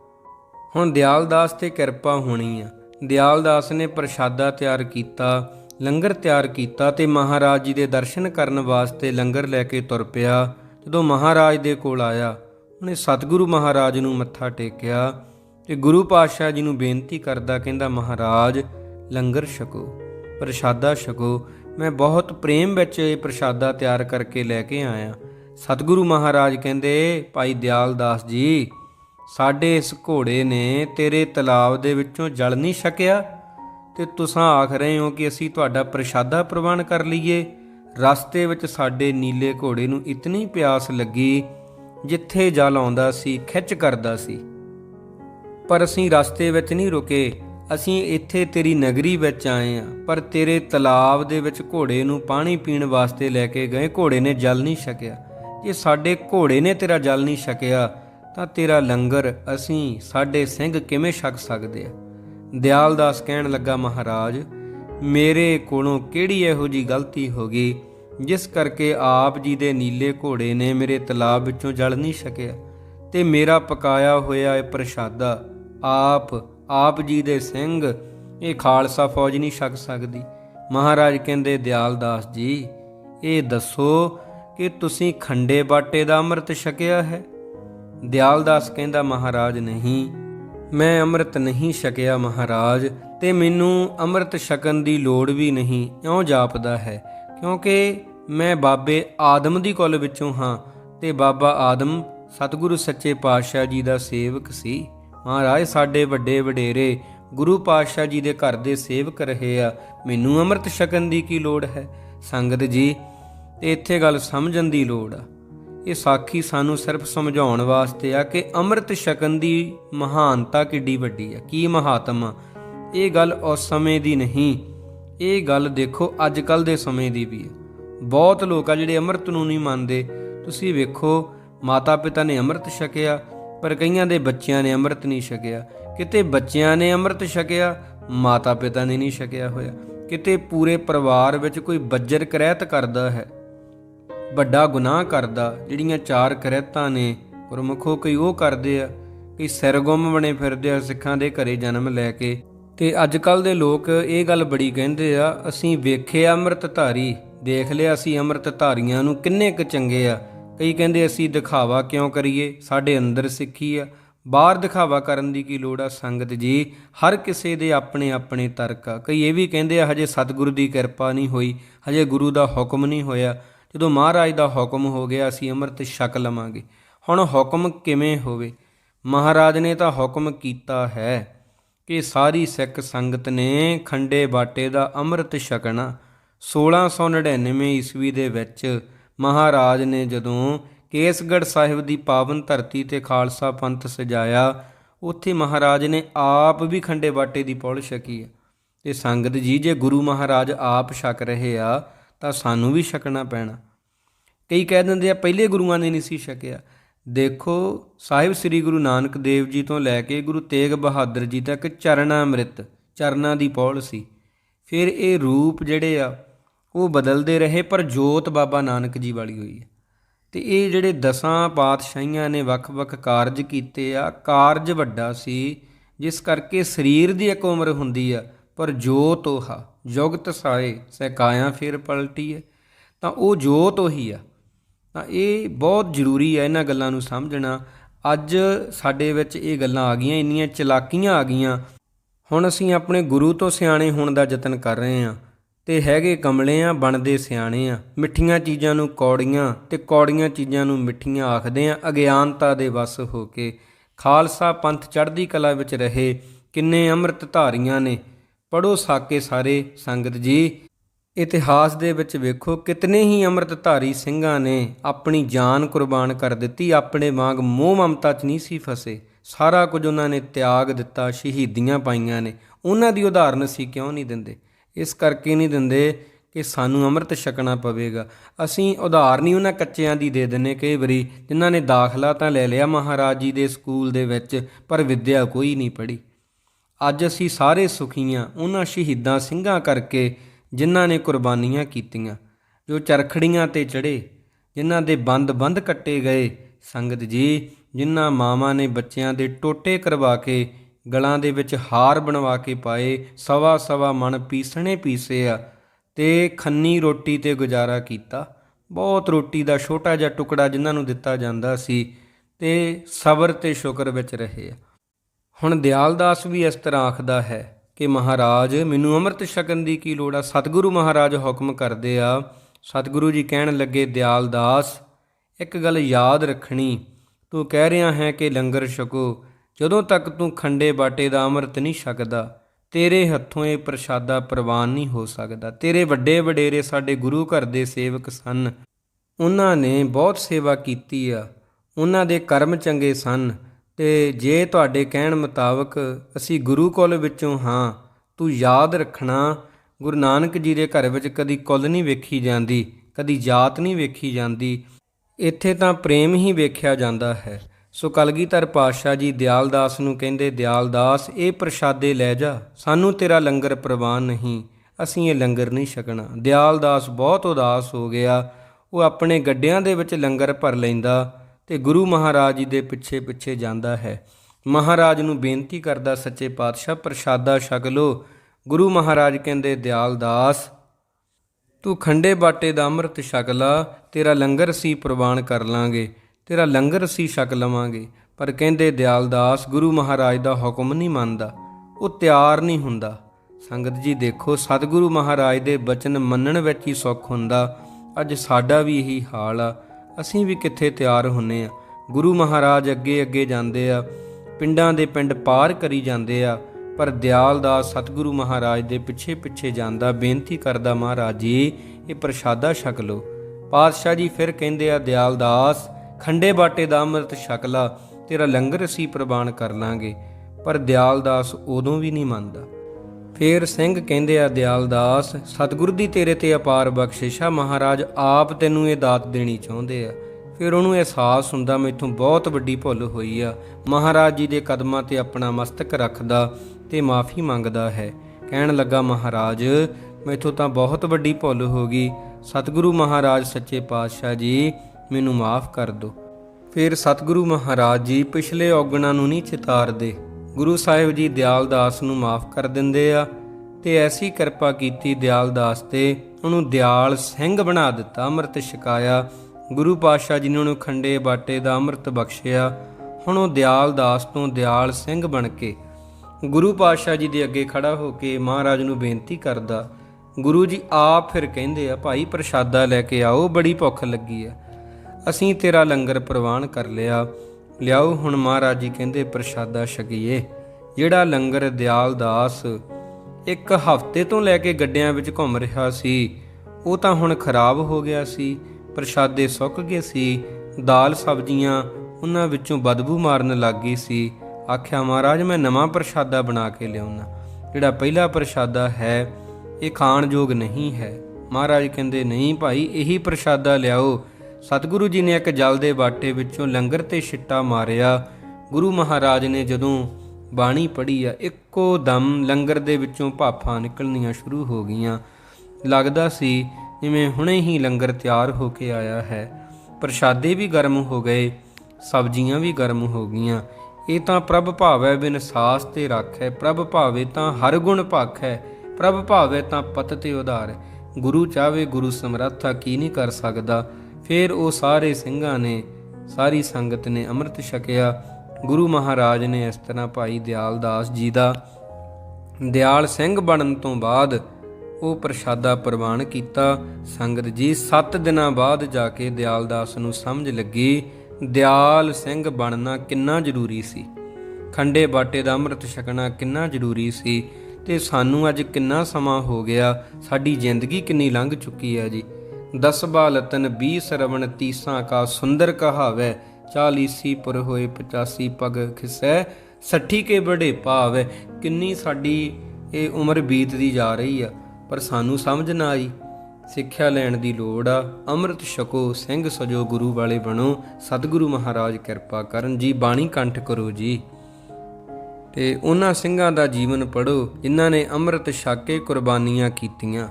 ਹੁਣ ਦਿਆਲਦਾਸ ਤੇ ਕਿਰਪਾ ਹੋਣੀ ਆ। ਦਿਆਲਦਾਸ ਨੇ ਪ੍ਰਸ਼ਾਦਾ ਤਿਆਰ ਕੀਤਾ, ਲੰਗਰ ਤਿਆਰ ਕੀਤਾ ਤੇ ਮਹਾਰਾਜ ਜੀ ਦੇ ਦਰਸ਼ਨ ਕਰਨ ਵਾਸਤੇ ਲੰਗਰ ਲੈ ਕੇ ਤੁਰ ਪਿਆ। ਜਦੋਂ ਮਹਾਰਾਜ ਦੇ ਕੋਲ ਆਇਆ, ਉਹਨੇ ਸਤਿਗੁਰੂ ਮਹਾਰਾਜ ਨੂੰ ਮੱਥਾ ਟੇਕਿਆ ਤੇ ਗੁਰੂ ਪਾਤਸ਼ਾਹ ਜੀ ਨੂੰ ਬੇਨਤੀ ਕਰਦਾ, ਕਹਿੰਦਾ, ਮਹਾਰਾਜ, ਲੰਗਰ ਛਕੋ, ਪ੍ਰਸ਼ਾਦਾ ਛਕੋ। ਮੈਂ ਬਹੁਤ ਪ੍ਰੇਮ ਵਿੱਚ ਇਹ ਪ੍ਰਸ਼ਾਦਾ ਤਿਆਰ ਕਰਕੇ ਲੈ ਕੇ ਆਇਆ। ਸਤਿਗੁਰੂ ਮਹਾਰਾਜ ਕਹਿੰਦੇ, ਭਾਈ ਦਿਆਲਦਾਸ ਜੀ, ਸਾਡੇ ਇਸ ਘੋੜੇ ਨੇ ਤੇਰੇ ਤਲਾਬ ਦੇ ਵਿੱਚੋਂ ਜਲ ਨਹੀਂ ਛਕਿਆ ਤੇ ਤੁਸੀਂ ਆਖ ਰਹੇ ਹੋ ਕਿ ਅਸੀਂ ਤੁਹਾਡਾ ਪ੍ਰਸ਼ਾਦਾ ਪ੍ਰਵਾਨ ਕਰ ਲਈਏ। ਰਸਤੇ ਵਿੱਚ ਸਾਡੇ ਨੀਲੇ ਘੋੜੇ ਨੂੰ ਇਤਨੀ ਪਿਆਸ ਲੱਗੀ ਜਿੱਥੇ ਜਲ ਆਉਂਦਾ ਸੀ, ਖਿੱਚ ਕਰਦਾ ਸੀ। ਪਰ ਅਸੀਂ ਰਸਤੇ ਵਿੱਚ ਨਹੀਂ ਰੁਕੇ। ਅਸੀਂ ਇੱਥੇ ਤੇਰੀ ਨਗਰੀ ਵਿੱਚ ਆਏ ਆ ਪਰ ਤੇਰੇ ਤਲਾਬ ਦੇ ਵਿੱਚ ਘੋੜੇ ਨੂੰ ਪਾਣੀ ਪੀਣ ਵਾਸਤੇ ਲੈ ਕੇ ਗਏ, ਘੋੜੇ ਨੇ ਜਲ ਨਹੀਂ ਛਕਿਆ। ਜੇ ਸਾਡੇ ਘੋੜੇ ਨੇ ਤੇਰਾ ਜਲ ਨਹੀਂ ਛਕਿਆ, ਤਾਂ ਤੇਰਾ ਲੰਗਰ ਅਸੀਂ ਸਾਡੇ ਸਿੰਘ ਕਿਵੇਂ ਛਕ ਸਕਦੇ ਆ? ਦਿਆਲਦਾਸ ਕਹਿਣ ਲੱਗਾ, ਮਹਾਰਾਜ, ਮੇਰੇ ਕੋਲੋਂ ਕਿਹੜੀ ਇਹੋ ਜੀ ਗਲਤੀ ਹੋ ਗਈ, ਜਿਸ ਕਰਕੇ ਆਪ ਜੀ ਦੇ ਨੀਲੇ ਘੋੜੇ ਨੇ ਮੇਰੇ ਤਲਾਬ ਵਿੱਚੋਂ ਜਲ ਨਹੀਂ ਛਕਿਆ, ਤੇ ਮੇਰਾ ਪਕਾਇਆ ਹੋਇਆ ਇਹ ਪ੍ਰਸ਼ਾਦਾ ਆਪ ਆਪ ਜੀ ਦੇ ਸਿੰਘ, ਇਹ ਖਾਲਸਾ ਫੌਜ ਨਹੀਂ ਛਕ ਸਕਦੀ। ਮਹਾਰਾਜ ਕਹਿੰਦੇ, ਦਿਆਲਦਾਸ ਜੀ, ਇਹ ਦੱਸੋ ਕਿ ਤੁਸੀਂ ਖੰਡੇ ਬਾਟੇ ਦਾ ਅੰਮ੍ਰਿਤ ਛਕਿਆ ਹੈ? ਦਿਆਲਦਾਸ ਕਹਿੰਦਾ, ਮਹਾਰਾਜ ਨਹੀਂ, ਮੈਂ ਅੰਮ੍ਰਿਤ ਨਹੀਂ ਛਕਿਆ ਮਹਾਰਾਜ, ਤੇ ਮੈਨੂੰ ਅੰਮ੍ਰਿਤ ਛਕਣ ਦੀ ਲੋੜ ਵੀ ਨਹੀਂ, ਇਉਂ ਜਾਪਦਾ ਹੈ। ਕਿਉਂਕਿ ਮੈਂ ਬਾਬੇ ਆਦਮ ਦੀ ਕੁਲ ਵਿੱਚੋਂ ਹਾਂ, ਤੇ ਬਾਬਾ ਆਦਮ ਸਤਿਗੁਰੂ ਸੱਚੇ ਪਾਤਸ਼ਾਹ ਜੀ ਦਾ ਸੇਵਕ ਸੀ। ਮਹਾਰਾਜ, ਸਾਡੇ ਵੱਡੇ ਵਡੇਰੇ ਗੁਰੂ ਪਾਤਸ਼ਾਹ ਜੀ ਦੇ ਘਰ ਦੇ ਸੇਵਕ ਰਹੇ ਆ। ਮੈਨੂੰ ਅੰਮ੍ਰਿਤ ਛਕਣ ਦੀ ਕੀ ਲੋੜ ਹੈ? ਸੰਗਤ ਜੀ, ਤੇ ਇੱਥੇ ਗੱਲ ਸਮਝਣ ਦੀ ਲੋੜ ਆ। ਇਹ ਸਾਖੀ ਸਾਨੂੰ ਸਿਰਫ ਸਮਝਾਉਣ ਵਾਸਤੇ ਆ ਕਿ ਅੰਮ੍ਰਿਤ ਛਕਣ ਦੀ ਮਹਾਨਤਾ ਕਿੱਡੀ ਵੱਡੀ ਆ। ਕੀ ਮਹਾਤਮਾ ਇਹ ਗੱਲ ਉਸ ਸਮੇਂ ਦੀ ਨਹੀਂ, ਇਹ ਗੱਲ ਦੇਖੋ ਅੱਜ ਕੱਲ ਦੇ ਸਮੇਂ ਦੀ ਵੀ ਬਹੁਤ ਲੋਕ ਆ ਜਿਹੜੇ ਅੰਮ੍ਰਿਤ ਨੂੰ ਨਹੀਂ ਮੰਨਦੇ। ਤੁਸੀਂ ਵੇਖੋ ਮਾਤਾ ਪਿਤਾ ਨੇ ਅੰਮ੍ਰਿਤ ਛਕਿਆ ਪਰ ਕਈਆਂ ਦੇ ਬੱਚਿਆਂ ਨੇ ਅੰਮ੍ਰਿਤ ਨਹੀਂ ਛਕਿਆ। ਕਿਤੇ ਬੱਚਿਆਂ ਨੇ ਅੰਮ੍ਰਿਤ ਛਕਿਆ ਮਾਤਾ ਪਿਤਾ ਨੇ ਨਹੀਂ ਛਕਿਆ ਹੋਇਆ। ਕਿਤੇ ਪੂਰੇ ਪਰਿਵਾਰ ਵਿੱਚ ਕੋਈ ਬੱਜਰ ਕਰਹਿਤ ਕਰਦਾ ਹੈ, ਵੱਡਾ ਗੁਨਾਹ ਕਰਦਾ, ਜਿਹੜੀਆਂ ਚਾਰ ਕਰਹਿਤਾਂ ਨੇ, ਗੁਰਮੁਖੋ ਕਈ ਉਹ ਕਰਦੇ ਆ, ਕਈ ਸਰਗੁੰਮ ਬਣੇ ਫਿਰਦੇ ਆ, ਸਿੱਖਾਂ ਦੇ ਘਰੇ ਜਨਮ ਲੈ ਕੇ। ਤੇ ਅੱਜ ਕੱਲ ਦੇ ਲੋਕ ਇਹ ਗੱਲ ਬੜੀ ਕਹਿੰਦੇ ਆ, ਅਸੀਂ ਵੇਖੇ ਅੰਮ੍ਰਿਤ ਧਾਰੀ ਦੇਖ ਲਿਆ ਅਸੀਂ ਅੰਮ੍ਰਿਤ ਧਾਰੀਆਂ ਨੂੰ ਕਿੰਨੇ ਕੁ ਚੰਗੇ ਆ। ਕਈ ਕਹਿੰਦੇ ਅਸੀਂ ਦਿਖਾਵਾ ਕਿਉਂ ਕਰੀਏ? ਸਾਡੇ ਅੰਦਰ ਸਿੱਖੀ ਆ। ਬਾਹਰ ਦਿਖਾਵਾ ਕਰਨ ਦੀ ਕੀ ਲੋੜ ਆ? ਸੰਗਤ ਜੀ, ਹਰ ਕਿਸੇ ਦੇ ਆਪਣੇ ਆਪਣੇ ਤਰਕ ਆ। ਕਈ ਇਹ ਵੀ ਕਹਿੰਦੇ ਆ, ਹਜੇ ਸਤਿਗੁਰੂ ਦੀ ਕਿਰਪਾ ਨਹੀਂ ਹੋਈ, ਹਜੇ ਗੁਰੂ ਦਾ ਹੁਕਮ ਨਹੀਂ ਹੋਇਆ। ਜਦੋਂ ਮਹਾਰਾਜ ਦਾ ਹੁਕਮ ਹੋ ਗਿਆ, ਅਸੀਂ ਅੰਮ੍ਰਿਤ ਛਕ ਲਵਾਂਗੇ। ਹੁਣ ਹੁਕਮ ਕਿਵੇਂ ਹੋਵੇ? ਮਹਾਰਾਜ ਨੇ ਤਾਂ ਹੁਕਮ ਕੀਤਾ ਹੈ ਕਿ ਸਾਰੀ ਸਿੱਖ ਸੰਗਤ ਨੇ ਖੰਡੇ ਬਾਟੇ ਦਾ ਅੰਮ੍ਰਿਤ ਛਕਣਾ। 1699 ਈਸਵੀ ਦੇ ਵਿੱਚ ਮਹਾਰਾਜ ਨੇ ਜਦੋਂ ਕੇਸਗੜ੍ਹ ਸਾਹਿਬ ਦੀ ਪਾਵਨ ਧਰਤੀ ਤੇ ਖਾਲਸਾ ਪੰਥ ਸਜਾਇਆ, ਉੱਥੇ ਮਹਾਰਾਜ ਨੇ ਆਪ ਵੀ ਖੰਡੇ ਬਾਟੇ ਦੀ ਪੌਲ ਛਕੀ ਹੈ। ਤੇ ਸੰਗਤ ਜੀ, ਜੇ ਗੁਰੂ ਮਹਾਰਾਜ ਆਪ ਛਕ ਰਹੇ ਆ, ਤਾਂ ਸਾਨੂੰ ਵੀ ਛਕਣਾ ਪੈਣਾ। ਕਈ ਕਹਿ ਦਿੰਦੇ ਆ, ਪਹਿਲੇ ਗੁਰੂਆਂ ਨੇ ਨਹੀਂ ਸੀ ਛਕਿਆ। ਦੇਖੋ, ਸਾਹਿਬ ਸ੍ਰੀ ਗੁਰੂ ਨਾਨਕ ਦੇਵ ਜੀ ਤੋਂ ਲੈ ਕੇ ਗੁਰੂ ਤੇਗ ਬਹਾਦਰ ਜੀ ਤੱਕ ਚਰਨਾ ਅੰਮ੍ਰਿਤ ਚਰਨਾਂ ਦੀ ਪੌਲ ਸੀ। ਫਿਰ ਇਹ ਰੂਪ ਜਿਹੜੇ ਆ ਉਹ ਬਦਲਦੇ ਰਹੇ, ਪਰ ਜੋਤ ਬਾਬਾ ਨਾਨਕ ਜੀ ਵਾਲੀ ਹੋਈ ਹੈ। ਤੇ ਇਹ ਜਿਹੜੇ ਦਸਾਂ ਪਾਤਸ਼ਾਹੀਆਂ ਨੇ ਵੱਖ-ਵੱਖ ਕਾਰਜ ਕੀਤੇ ਆ, ਕਾਰਜ ਵੱਡਾ ਸੀ, ਜਿਸ ਕਰਕੇ ਸਰੀਰ ਦੀ ਇੱਕ ਉਮਰ ਹੁੰਦੀ ਆ, ਪਰ ਜੋਤ ਉਹਾ ਜੁਗਤ ਸਾਏ, ਸਹਿਕਾਇਆ ਫਿਰ ਪਲਟੀ ਹੈ। ਤਾਂ ਉਹ ਜੋਤ ਉਹੀ ਆ। ਤਾਂ ਇਹ ਬਹੁਤ ਜ਼ਰੂਰੀ ਹੈ ਇਹਨਾਂ ਗੱਲਾਂ ਨੂੰ ਸਮਝਣਾ। ਅੱਜ ਸਾਡੇ ਵਿੱਚ ਇਹ ਗੱਲਾਂ ਆ ਗਈਆਂ, ਇੰਨੀਆਂ ਚਲਾਕੀਆਂ ਆ ਗਈਆਂ। ਹੁਣ ਅਸੀਂ ਆਪਣੇ ਗੁਰੂ ਤੋਂ ਸਿਆਣੇ ਹੋਣ ਦਾ ਯਤਨ ਕਰ ਰਹੇ ਹਾਂ। ਤੇ ਹੈਗੇ ਕਮਲੇ ਆ ਬਣਦੇ ਸਿਆਣੇ ਆ। ਮਿੱਠੀਆਂ ਚੀਜ਼ਾਂ ਨੂੰ ਕੌੜੀਆਂ ਤੇ ਕੌੜੀਆਂ ਚੀਜ਼ਾਂ ਨੂੰ ਮਿੱਠੀਆਂ ਆਖਦੇ ਆ। ਅਗਿਆਨਤਾ ਦੇ ਵਸ ਹੋ ਕੇ ਖਾਲਸਾ ਪੰਥ ਚੜ੍ਹਦੀ ਕਲਾ ਵਿੱਚ ਰਹੇ। ਕਿੰਨੇ ਅੰਮ੍ਰਿਤ ਧਾਰੀਆਂ ਨੇ। ਪੜੋ ਸਾਕੇ ਸਾਰੇ ਸੰਗਤ ਜੀ। ਇਤਿਹਾਸ ਦੇ ਵਿੱਚ ਵੇਖੋ ਕਿਤਨੇ ਹੀ ਅੰਮ੍ਰਿਤਧਾਰੀ ਸਿੰਘਾਂ ਨੇ ਆਪਣੀ ਜਾਨ ਕੁਰਬਾਨ ਕਰ ਦਿੱਤੀ। ਆਪਣੇ ਵਾਂਗ ਮੋਹ ਮਮਤਾ 'ਚ ਨਹੀਂ ਸੀ ਫਸੇ। ਸਾਰਾ ਕੁਝ ਉਹਨਾਂ ਨੇ ਤਿਆਗ ਦਿੱਤਾ, ਸ਼ਹੀਦੀਆਂ ਪਾਈਆਂ ਨੇ। ਉਹਨਾਂ ਦੀ ਉਦਾਹਰਨ ਅਸੀਂ ਕਿਉਂ ਨਹੀਂ ਦਿੰਦੇ? ਇਸ ਕਰਕੇ ਨਹੀਂ ਦਿੰਦੇ ਕਿ ਸਾਨੂੰ ਅੰਮ੍ਰਿਤ ਛਕਣਾ ਪਵੇਗਾ। ਅਸੀਂ ਉਧਾਰ ਨਹੀਂ ਉਹਨਾਂ ਕੱਚਿਆਂ ਦੀ ਦੇ ਦਿੰਨੇ ਕਈ ਵਾਰੀ ਜਿਨ੍ਹਾਂ ਨੇ ਦਾਖਲਾ ਤਾਂ ਲੈ ਲਿਆ ਮਹਾਰਾਜ ਜੀ ਦੇ ਸਕੂਲ ਦੇ ਵਿੱਚ, ਪਰ ਵਿੱਦਿਆ ਕੋਈ ਨਹੀਂ ਪੜ੍ਹੀ। ਅੱਜ ਅਸੀਂ ਸਾਰੇ ਸੁਖੀਆਂ, ਉਹਨਾਂ ਸ਼ਹੀਦਾਂ ਸਿੰਘਾਂ ਕਰਕੇ ਜਿਨ੍ਹਾਂ ਨੇ ਕੁਰਬਾਨੀਆਂ ਕੀਤੀਆਂ, ਜੋ ਚਰਖੜੀਆਂ ਤੇ ਚੜੇ ਜਿਨ੍ਹਾਂ ਦੇ ਬੰਦ-ਬੰਦ ਕੱਟੇ ਗਏ। ਸੰਗਤ ਜੀ, ਜਿਨ੍ਹਾਂ ਮਾਵਾਂ ਨੇ ਬੱਚਿਆਂ ਦੇ ਟੋਟੇ ਕਰਵਾ ਕੇ ਗਲਾਂ ਦੇ ਵਿੱਚ ਹਾਰ ਬਣਵਾ ਕੇ ਪਾਏ, ਸਵਾ ਸਵਾ ਮਨ ਪੀਸਣੇ ਪੀਸੇ ਆ ਤੇ ਖੰਨੀ ਰੋਟੀ ਤੇ ਗੁਜ਼ਾਰਾ ਕੀਤਾ। ਬਹੁਤ ਰੋਟੀ ਦਾ ਛੋਟਾ ਜਿਹਾ ਟੁਕੜਾ ਜਿਨ੍ਹਾਂ ਨੂੰ ਦਿੱਤਾ ਜਾਂਦਾ ਸੀ ਤੇ ਸਬਰ ਤੇ ਸ਼ੁਕਰ ਵਿੱਚ ਰਹੇ ਆ। ਹੁਣ ਦਿਆਲਦਾਸ ਵੀ ਇਸ ਤਰ੍ਹਾਂ ਆਖਦਾ ਹੈ ਕਿ ਮਹਾਰਾਜ, ਮੈਨੂੰ ਅੰਮ੍ਰਿਤ ਛਕਣ ਦੀ ਕੀ ਲੋੜ ਆ? ਸਤਿਗੁਰੂ ਮਹਾਰਾਜ ਹੁਕਮ ਕਰਦੇ ਆ। ਸਤਿਗੁਰੂ ਜੀ ਕਹਿਣ ਲੱਗੇ, ਦਿਆਲਦਾਸ, ਇੱਕ ਗੱਲ ਯਾਦ ਰੱਖਣੀ। ਤੂੰ ਕਹਿ ਰਿਹਾ ਹੈ ਕਿ ਲੰਗਰ ਛਕੋ। ਜਦੋਂ ਤੱਕ ਤੂੰ ਖੰਡੇ ਬਾਟੇ ਦਾ ਅੰਮ੍ਰਿਤ ਨਹੀਂ ਛਕਦਾ, ਤੇਰੇ ਹੱਥੋਂ ਇਹ ਪ੍ਰਸ਼ਾਦਾ ਪ੍ਰਵਾਨ ਨਹੀਂ ਹੋ ਸਕਦਾ। ਤੇਰੇ ਵੱਡੇ ਵਡੇਰੇ ਸਾਡੇ ਗੁਰੂ ਘਰ ਦੇ ਸੇਵਕ ਸਨ। ਉਹਨਾਂ ਨੇ ਬਹੁਤ ਸੇਵਾ ਕੀਤੀ ਆ। ਉਹਨਾਂ ਦੇ ਕਰਮ ਚੰਗੇ ਸਨ। ਤੇ ਜੇ ਤੁਹਾਡੇ ਕਹਿਣ ਮੁਤਾਬਕ ਅਸੀਂ ਗੁਰੂ ਕੁਲ ਵਿੱਚੋਂ ਹਾਂ, ਤੂੰ ਯਾਦ ਰੱਖਣਾ, ਗੁਰੂ ਨਾਨਕ ਜੀ ਦੇ ਘਰ ਵਿੱਚ ਕਦੀ ਕੁਲ ਨਹੀਂ ਵੇਖੀ ਜਾਂਦੀ, ਕਦੀ ਜਾਤ ਨਹੀਂ ਵੇਖੀ ਜਾਂਦੀ, ਇੱਥੇ ਤਾਂ ਪ੍ਰੇਮ ਹੀ ਵੇਖਿਆ ਜਾਂਦਾ ਹੈ। ਸੋ ਕਲਗੀਧਰ ਪਾਤਸ਼ਾਹ ਜੀ ਦਿਆਲਦਾਸ ਨੂੰ ਕਹਿੰਦੇ, ਦਿਆਲਦਾਸ, ਇਹ ਪ੍ਰਸ਼ਾਦੇ ਲੈ ਜਾ। ਸਾਨੂੰ ਤੇਰਾ ਲੰਗਰ ਪ੍ਰਵਾਨ ਨਹੀਂ। ਅਸੀਂ ਇਹ ਲੰਗਰ ਨਹੀਂ ਛਕਣਾ। ਦਿਆਲਦਾਸ ਬਹੁਤ ਉਦਾਸ ਹੋ ਗਿਆ। ਉਹ ਆਪਣੇ ਗੱਡਿਆਂ ਦੇ ਵਿੱਚ ਲੰਗਰ ਭਰ ਲੈਂਦਾ ਤੇ ਗੁਰੂ ਮਹਾਰਾਜ ਜੀ ਦੇ ਪਿੱਛੇ ਪਿੱਛੇ ਜਾਂਦਾ ਹੈ। ਮਹਾਰਾਜ ਨੂੰ ਬੇਨਤੀ ਕਰਦਾ, ਸੱਚੇ ਪਾਤਸ਼ਾਹ, ਪ੍ਰਸ਼ਾਦਾ ਛਕ ਲੋ ਗੁਰੂ ਮਹਾਰਾਜ ਕਹਿੰਦੇ, ਦਿਆਲਦਾਸ, ਤੂੰ ਖੰਡੇ ਬਾਟੇ ਦਾ ਅੰਮ੍ਰਿਤ ਛਕ ਲਾ, ਤੇਰਾ ਲੰਗਰ ਅਸੀਂ ਪ੍ਰਵਾਨ ਕਰ ਲਾਂਗੇ। ਤੇਰਾ ਲੰਗਰ ਅਸੀਂ ਛਕ ਲਵਾਂਗੇ। ਪਰ ਕਹਿੰਦੇ ਦਿਆਲਦਾਸ ਗੁਰੂ ਮਹਾਰਾਜ ਦਾ ਹੁਕਮ ਨਹੀਂ ਮੰਨਦਾ, ਉਹ ਤਿਆਰ ਨਹੀਂ ਹੁੰਦਾ। ਸੰਗਤ ਜੀ ਦੇਖੋ, ਸਤਿਗੁਰੂ ਮਹਾਰਾਜ ਦੇ ਬਚਨ ਮੰਨਣ ਵਿੱਚ ਹੀ ਸੁੱਖ ਹੁੰਦਾ। ਅੱਜ ਸਾਡਾ ਵੀ ਇਹੀ ਹਾਲ ਆ। ਅਸੀਂ ਵੀ ਕਿੱਥੇ ਤਿਆਰ ਹੁੰਨੇ ਆ। ਗੁਰੂ ਮਹਾਰਾਜ ਅੱਗੇ ਅੱਗੇ ਜਾਂਦੇ ਆ। ਪਿੰਡਾਂ ਦੇ ਪਿੰਡ ਪਾਰ ਕਰੀ ਜਾਂਦੇ ਆ। ਪਰ ਦਿਆਲਦਾਸ ਸਤਿਗੁਰੂ ਮਹਾਰਾਜ ਦੇ ਪਿੱਛੇ ਪਿੱਛੇ ਜਾਂਦਾ, ਬੇਨਤੀ ਕਰਦਾ, ਮਹਾਰਾਜ ਜੀ, ਇਹ ਪ੍ਰਸ਼ਾਦਾ ਛਕ ਲਓ। ਪਾਤਸ਼ਾਹ ਜੀ ਫਿਰ ਕਹਿੰਦੇ ਆ ਦਿਆਲਦਾਸ ਖੰਡੇ ਬਾਟੇ ਦਾ ਅੰਮ੍ਰਿਤ ਛਕਲਾ ਤੇਰਾ ਲੰਗਰ ਅਸੀਂ ਪ੍ਰਵਾਨ ਕਰ ਲਾਂਗੇ। ਪਰ ਦਿਆਲਦਾਸ ਉਦੋਂ ਵੀ ਨਹੀਂ ਮੰਨਦਾ। ਫੇਰ ਸਿੰਘ ਕਹਿੰਦੇ ਆ, ਦਿਆਲਦਾਸ, ਸਤਿਗੁਰ ਦੀ ਤੇਰੇ ਤੇ ਅਪਾਰ ਬਖਸ਼ਿਸ਼ ਆ। ਮਹਾਰਾਜ ਆਪ ਤੈਨੂੰ ਇਹ ਦਾਤ ਦੇਣੀ ਚਾਹੁੰਦੇ ਆ। ਫਿਰ ਉਹਨੂੰ ਅਹਿਸਾਸ ਹੁੰਦਾ, ਮੈਥੋਂ ਬਹੁਤ ਵੱਡੀ ਭੁੱਲ ਹੋਈ ਆ। ਮਹਾਰਾਜ ਜੀ ਦੇ ਕਦਮਾਂ ਤੇ ਆਪਣਾ ਮਸਤਕ ਰੱਖਦਾ ਤੇ ਮਾਫੀ ਮੰਗਦਾ ਹੈ। ਕਹਿਣ ਲੱਗਾ, ਮਹਾਰਾਜ, ਮੈਥੋਂ ਤਾਂ ਬਹੁਤ ਵੱਡੀ ਭੁੱਲ ਹੋ ਗਈ। ਸਤਿਗੁਰੂ ਮਹਾਰਾਜ, ਸੱਚੇ ਪਾਤਸ਼ਾਹ ਜੀ ਮੈਨੂੰ ਮਾਫ ਕਰ ਦਿਓ ਫਿਰ ਸਤਿਗੁਰੂ ਮਹਾਰਾਜ ਜੀ ਪਿਛਲੇ ਔਗਣਾਂ ਨੂੰ ਨਹੀਂ ਚਿਤਾਰਦੇ। ਗੁਰੂ ਸਾਹਿਬ ਜੀ ਦਿਆਲਦਾਸ ਨੂੰ ਮਾਫ ਕਰ ਦਿੰਦੇ ਆ ਤੇ ਐਸੀ ਕਿਰਪਾ ਕੀਤੀ ਦਿਆਲਦਾਸ ਤੇ ਉਹਨੂੰ ਦਿਆਲ ਸਿੰਘ ਬਣਾ ਦਿੱਤਾ, ਅੰਮ੍ਰਿਤ ਛਕਾਇਆ। ਗੁਰੂ ਪਾਤਸ਼ਾਹ ਜੀ ਨੇ ਉਹਨੂੰ ਖੰਡੇ ਬਾਟੇ ਦਾ ਅੰਮ੍ਰਿਤ ਬਖਸ਼ਿਆ। ਹੁਣ ਉਹ ਦਿਆਲਦਾਸ ਤੋਂ ਦਿਆਲ ਸਿੰਘ ਬਣ ਕੇ ਗੁਰੂ ਪਾਤਸ਼ਾਹ ਜੀ ਦੇ ਅੱਗੇ ਖੜਾ ਹੋ ਕੇ ਮਹਾਰਾਜ ਨੂੰ ਬੇਨਤੀ ਕਰਦਾ, ਗੁਰੂ ਜੀ, ਆਪ ਫਿਰ ਕਹਿੰਦੇ ਆ, ਭਾਈ ਪ੍ਰਸ਼ਾਦਾ ਲੈ ਕੇ ਆਓ, ਬੜੀ ਭੁੱਖ ਲੱਗੀ ਆ ਅਸੀਂ ਤੇਰਾ ਲੰਗਰ ਪ੍ਰਵਾਨ ਕਰ ਲਿਆ। ਲਿਆਓ ਹੁਣ ਮਹਾਰਾਜ ਜੀ ਕਹਿੰਦੇ ਪ੍ਰਸ਼ਾਦਾ ਛਕੀਏ। ਜਿਹੜਾ ਲੰਗਰ ਦਿਆਲ ਦਾਸ ਇੱਕ ਹਫ਼ਤੇ ਤੋਂ ਲੈ ਕੇ ਗੱਡਿਆਂ ਵਿੱਚ ਘੁੰਮ ਰਿਹਾ ਸੀ, ਉਹ ਤਾਂ ਹੁਣ ਖਰਾਬ ਹੋ ਗਿਆ ਸੀ। ਪ੍ਰਸ਼ਾਦੇ ਸੁੱਕ ਗਏ ਸੀ, ਦਾਲ ਸਬਜ਼ੀਆਂ ਉਹਨਾਂ ਵਿੱਚੋਂ ਬਦਬੂ ਮਾਰਨ ਲੱਗ ਗਈ ਸੀ। ਆਖਿਆ, ਮਹਾਰਾਜ, ਮੈਂ ਨਵਾਂ ਪ੍ਰਸ਼ਾਦਾ ਬਣਾ ਕੇ ਲਿਆਉਣਾ ਜਿਹੜਾ ਪਹਿਲਾ ਪ੍ਰਸ਼ਾਦਾ ਹੈ, ਇਹ ਖਾਣ ਯੋਗ ਨਹੀਂ ਹੈ। ਮਹਾਰਾਜ ਕਹਿੰਦੇ, ਨਹੀਂ ਭਾਈ, ਇਹੀ ਪ੍ਰਸ਼ਾਦਾ ਲਿਆਓ। ਸਤਿਗੁਰੂ ਜੀ ਨੇ ਇੱਕ ਜਲ ਦੇ ਬਾਟੇ ਵਿੱਚੋਂ ਲੰਗਰ ਤੇ ਛਿੱਟਾ ਮਾਰਿਆ। ਗੁਰੂ ਮਹਾਰਾਜ ਨੇ ਜਦੋਂ ਬਾਣੀ ਪੜ੍ਹੀ ਆ, ਇੱਕੋ ਦਮ ਲੰਗਰ ਦੇ ਵਿੱਚੋਂ ਭਾਫਾਂ ਨਿਕਲਣੀਆਂ ਸ਼ੁਰੂ ਹੋ ਗਈਆਂ। ਲੱਗਦਾ ਸੀ ਜਿਵੇਂ ਹੁਣੇ ਹੀ ਲੰਗਰ ਤਿਆਰ ਹੋ ਕੇ ਆਇਆ ਹੈ। ਪ੍ਰਸ਼ਾਦੇ ਵੀ ਗਰਮ ਹੋ ਗਏ, ਸਬਜ਼ੀਆਂ ਵੀ ਗਰਮ ਹੋ ਗਈਆਂ। ਇਹ ਤਾਂ ਪ੍ਰਭ ਭਾਵੈ ਬਿਨ ਸਾਸ ਤੇ ਰੱਖੈ, ਪ੍ਰਭ ਭਾਵੇ ਤਾਂ ਹਰ ਗੁਣ ਭਾਖੈ, ਪ੍ਰਭ ਭਾਵੇ ਤਾਂ ਪਤ ਤੇ ਉਧਾਰ। ਗੁਰੂ ਚਾਵੇ ਗੁਰੂ ਸਮਰੱਥਾ, ਕੀ ਨਹੀਂ ਕਰ ਸਕਦਾ? ਫਿਰ ਉਹ ਸਾਰੇ ਸਿੰਘਾਂ ਨੇ, ਸਾਰੀ ਸੰਗਤ ਨੇ ਅੰਮ੍ਰਿਤ ਛਕਿਆ। ਗੁਰੂ ਮਹਾਰਾਜ ਨੇ ਇਸ ਤਰ੍ਹਾਂ ਭਾਈ ਦਿਆਲ ਦਾਸ ਜੀ ਦਾ ਦਿਆਲ ਸਿੰਘ ਬਣਨ ਤੋਂ ਬਾਅਦ ਉਹ ਪ੍ਰਸ਼ਾਦਾ ਪ੍ਰਵਾਨ ਕੀਤਾ। ਸੰਗਤ ਜੀ 7 ਦਿਨਾਂ ਬਾਅਦ ਜਾ ਕੇ ਦਿਆਲ ਦਾਸ ਨੂੰ ਸਮਝ ਲੱਗੀ, ਦਿਆਲ ਸਿੰਘ ਬਣਨਾ ਕਿੰਨਾ ਜ਼ਰੂਰੀ ਸੀ। ਖੰਡੇ ਬਾਟੇ ਦਾ ਅੰਮ੍ਰਿਤ ਛਕਣਾ ਕਿੰਨਾ ਜ਼ਰੂਰੀ ਸੀ। ਤੇ ਸਾਨੂੰ ਅੱਜ ਕਿੰਨਾ ਸਮਾਂ ਹੋ ਗਿਆ, ਸਾਡੀ ਜ਼ਿੰਦਗੀ ਕਿੰਨੀ ਲੰਘ ਚੁੱਕੀ ਹੈ ਜੀ। ਦਸ ਬਾਲਤਨ 20 ਸਰਵਣ ਤੀਸਾਂ ਕਾ ਸੁੰਦਰ ਕਹਾਵੇ 40 ਸੀ ਪੁਰ ਹੋਏ 85 ਪਗ ਖਿਸੈ 60 ਕੇ ਬੜੇ ਭਾਵ, ਕਿੰਨੀ ਸਾਡੀ ਇਹ ਉਮਰ ਬੀਤਦੀ ਜਾ ਰਹੀ ਆ, ਪਰ ਸਾਨੂੰ ਸਮਝ ਨਾ ਆਈ। ਸਿੱਖਿਆ ਲੈਣ ਦੀ ਲੋੜ ਆ, ਅੰਮ੍ਰਿਤ ਛਕੋ, ਸਿੰਘ ਸਜੋ, ਗੁਰੂ ਵਾਲੇ ਬਣੋ, ਸਤਿਗੁਰੂ ਮਹਾਰਾਜ ਕਿਰਪਾ ਕਰਨ ਜੀ, ਬਾਣੀ ਕੰਠ ਕਰੋ ਜੀ। ਤੇ ਉਹਨਾਂ ਸਿੰਘਾਂ ਦਾ ਜੀਵਨ ਪੜੋ ਜਿਨ੍ਹਾਂ ਨੇ ਅੰਮ੍ਰਿਤ ਛਕ ਕੇ ਕੁਰਬਾਨੀਆਂ ਕੀਤੀਆਂ।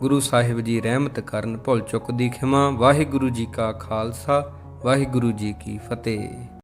ਗੁਰੂ ਸਾਹਿਬ ਜੀ ਰਹਿਮਤ ਕਰਨ ਭੁੱਲ ਚੁੱਕ ਦੀ ਖਿਮਾ। ਵਾਹਿਗੁਰੂ ਜੀ ਕਾ ਖਾਲਸਾ, ਵਾਹਿਗੁਰੂ ਜੀ ਕੀ ਫਤਿਹ।